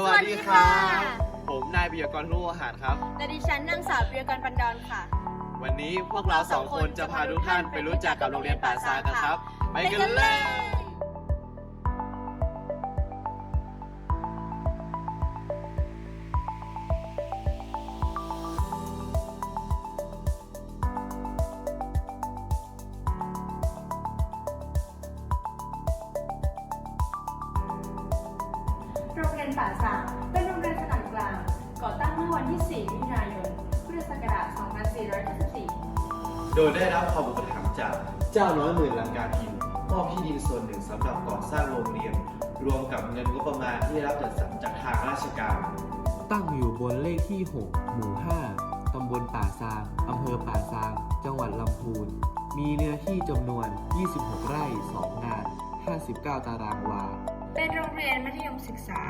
สวัสดีครับผมนายปิยกรลูกอาหารครับ และดิฉันนางสาวเปียกรปันดอนค่ะ วันนี้พวกเราสองคนจะพาทุกท่านไปรู้จักกับโรงเรียนป่าซางกันครับ ไปกันเลย นป่าซางเป็นโรงเรียนขนาดกลาง ก่อตั้งเมื่อวันที่ 4 มิถุนายน พุทธศักราช 2494โดยได้รับความอุปถัมภ์จากเจ้าน้อยหมื่นลังกาพิมพ์มอบที่ดินส่วนหนึ่งสำหรับก่อสร้างโรงเรียน รวมกับเงินงบประมาณที่ได้รับจัดสรรจากทางราชการ ตั้งอยู่บนเลขที่ 6 หมู่ 5 ตำบลป่าซางอำเภอป่าซาง จังหวัดลำพูน มีเนื้อที่จำนวน 26 ไร่ 2 งาน 59 ตารางวา เป็นโรงเรียนมัธยมศึกษา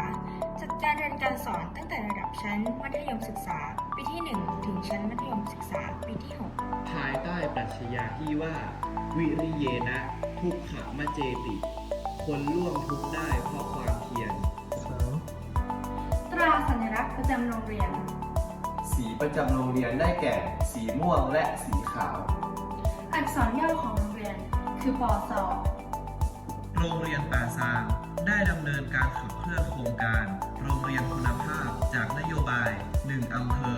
จัดการเรียนการสอนตั้งแต่ระดับชั้นมัธยมศึกษา ปีที่ 1 ถึงชั้นมัธยมศึกษา ปีที่ 6 ภายใต้ปรัชญาที่ว่า วิริเยนะทุกขมเจติ คนร่วมทุกข์ได้เพราะความเพียรตราสัญลักษณ์ประจำโรงเรียน สีประจำโรงเรียนได้แก่ สีม่วงและสีขาว อักษรย่อของโรงเรียนคือปอสอโรงเรียนป่าซางได้ดำเนิน การขับเคลื่อนโครงการ โรงเรียนคุณภาพจากนโยบาย 1 อำเภอ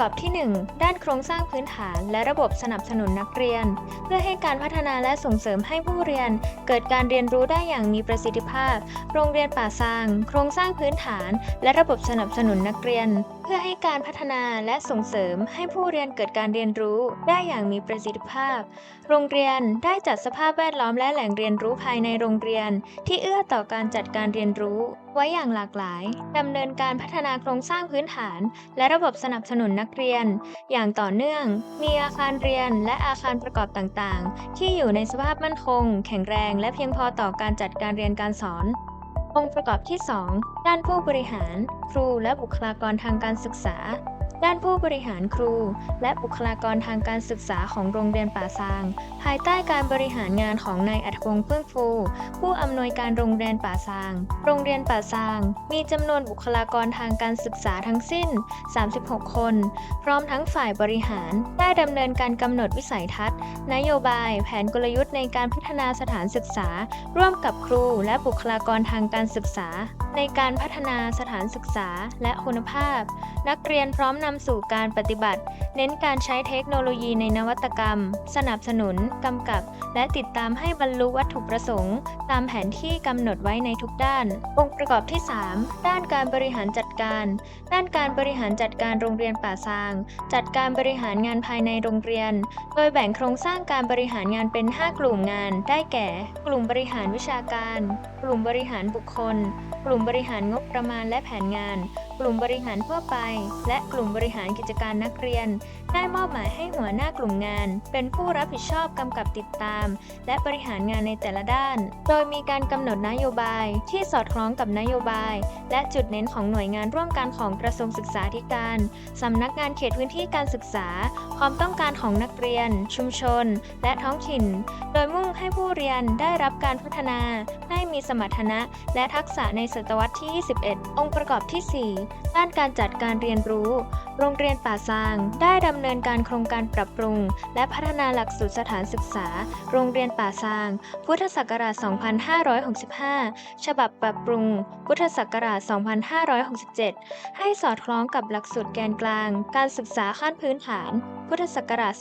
กอบที่ 1 ด้านโครงสร้างพื้นฐาน และระบบสนับสนุนนักเรียน เพื่อให้การพัฒนาและส่งเสริมให้ผู้เรียน เกิดการเรียนรู้ได้อย่างมีประสิทธิภาพ โรงเรียนป่าซาง โครงสร้างพื้นฐาน และระบบสนับสนุนนักเรียน เพื่อให้การพัฒนาและส่งเสริมให้ผู้เรียนเกิดการเรียนรู้ได้อย่างมีประสิทธิภาพ โรงเรียนได้จัดสภาพแวดล้อมและแหล่งเรียนรู้ภายในโรงเรียน ที่เอื้อต่อการจัดการเรียนรู้ไว้อย่างหลากหลายดำเนินการพัฒนาโครงสร้างพื้นฐาน และระบบสนับสนุนนักเรียน อย่างต่อเนื่อง มีอาคารเรียนและอาคารประกอบต่างๆ ที่อยู่ในสภาพมั่นคง แข็งแรงและเพียงพอต่อการจัดการเรียนการสอน องค์ประกอบที่ 2 ด้านผู้บริหาร ครูและบุคลากรทางการศึกษา ด้านผู้บริหารครู และบุคลากรทางการศึกษาของโรงเรียนป่าซาง ภายใต้การบริหารงานของนายอัธพงษ์เฟื่องฟู ผู้อำนวยการโรงเรียนป่าซาง โรงเรียนป่าซาง มีจำนวนบุคลากรทางการศึกษาทั้งสิ้น 36 คน พร้อมทั้งฝ่ายบริหาร ได้ดำเนินการกำหนดวิสัยทัศน์ นโยบาย แผนกลยุทธ์ในการพัฒนาสถานศึกษา ร่วมกับครู และบุคลากรทางการศึกษา ในการพัฒนาสถานศึกษาและคุณภาพ นักเรียนพร้อมนำสู่การปฏิบัติ เน้นการใช้เทคโนโลยีในนวัตกรรม สนับสนุน กำกับ และติดตามให้บรรลุวัตถุประสงค์ ตามแผนที่กำหนดไว้ในทุกด้าน องค์ประกอบที่ 3 ด้านการบริหารจัดการ ด้านการบริหารจัดการโรงเรียนป่าซาง จัดการบริหารงานภายในโรงเรียน โดยแบ่งโครงสร้างการบริหารงานเป็น 5 กลุ่มงาน ได้แก่ กลุ่มบริหารวิชาการ กลุ่มบริหารบุคคล กลุ่มบริหารงบประมาณและแผนงาน กลุ่มบริหารทั่วไป และกลุ่มบริหารกิจการนักเรียน ได้มอบหมายให้หัวหน้ากลุ่มงาน เป็นผู้รับผิดชอบกำกับติดตาม และบริหารงานในแต่ละด้าน โดยมีการกำหนดนโยบายที่สอดคล้องกับนโยบาย และจุดเน้นของหน่วยงานร่วมกันของกระทรวงศึกษาธิการสำนักงานเขตพื้นที่การศึกษา ความต้องการของนักเรียน ชุมชน และท้องถิ่น โดยมุ่งให้ผู้เรียนได้รับการพัฒนา ให้มีสมรรถนะ และทักษะในศตวรรษที่ 21 องค์ประกอบที่ 4ด้านการจัดการเรียนรู้ โรงเรียนป่าซาง ได้ดำเนินการโครงการปรับปรุง และพัฒนาหลักสูตรสถานศึกษา โรงเรียนป่าซาง พุทธศักราช 2565 ฉบับปรับปรุง พุทธศักราช 2567 ให้สอดคล้องกับหลักสูตรแกนกลาง การศึกษาขั้นพื้นฐาน พุทธศักราช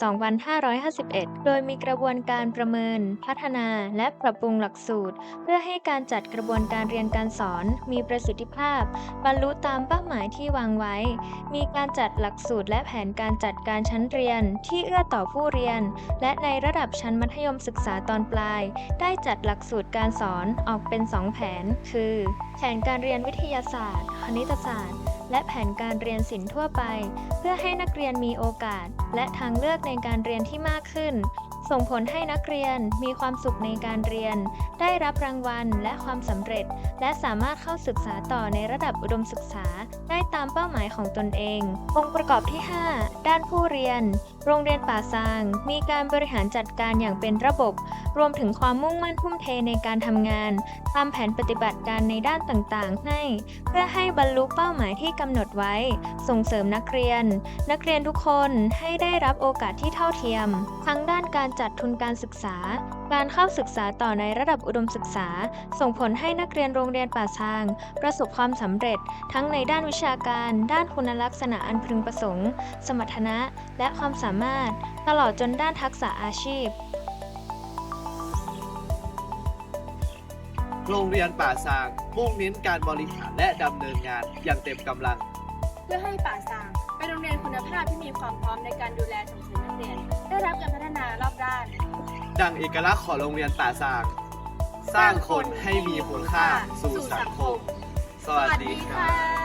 2551 โดยมีกระบวนการประเมิน พัฒนา และปรับปรุงหลักสูตร เพื่อให้การจัดกระบวนการเรียนการสอน มีประสิทธิภาพ บรรลุตามเป้าหมายที่วางไว้ มีการจัดหลักสูตรและแผนการจัดการชั้นเรียนที่เอื้อต่อผู้เรียน และในระดับชั้นมัธยมศึกษาตอนปลาย ได้จัดหลักสูตรการสอนออกเป็น 2 แผน คือ แผนการเรียนวิทยาศาสตร์ คณิตศาสตร์ และแผนการเรียนศิลป์ทั่วไป เพื่อให้นักเรียนมีโอกาส และทางเลือกในการเรียนที่มากขึ้น ส่งผลให้นักเรียนมีความสุขในการเรียน ได้รับรางวัลและความสำเร็จ และสามารถเข้าศึกษาต่อในระดับอุดมศึกษา ได้ตามเป้าหมายของตนเอง องค์ประกอบที่ 5 ด้านผู้เรียน โรงเรียนป่าซาง มีการบริหารจัดการอย่างเป็นระบบ รวมถึงความมุ่งมั่นทุ่มเทในการทำงาน ตามแผนปฏิบัติการในด้านต่างๆ ให้ เพื่อให้บรรลุเป้าหมายที่กำหนดไว้ ส่งเสริมนักเรียน นักเรียนทุกคนให้ได้รับโอกาสที่เท่าเทียม ทั้งด้านการจัดทุนการศึกษา การเข้าศึกษาต่อในระดับอุดมศึกษา ส่งผลให้นักเรียนโรงเรียนป่าซาง ประสบความสำเร็จ ทั้งในด้านวิชาการ ด้านคุณลักษณะอันพึงประสงค์ สมรรถนะ และความสามารถ ตลอดจนด้านทักษะอาชีพ โรงเรียนป่าซางมุ่งเน้นการบริหารและดำเนินงานอย่างเต็มกำลัง เพื่อให้ป่าซางเป็นโรงเรียนคุณภาพที่มีความพร้อมในการดูแลส่งเสริมนักเรียน ได้รับการพัฒนารอบด้าน ดังเอกลักษณ์ของโรงเรียนป่าซางสร้างคนให้มีคุณค่าสู่สังคม สวัสดีครับค่ะ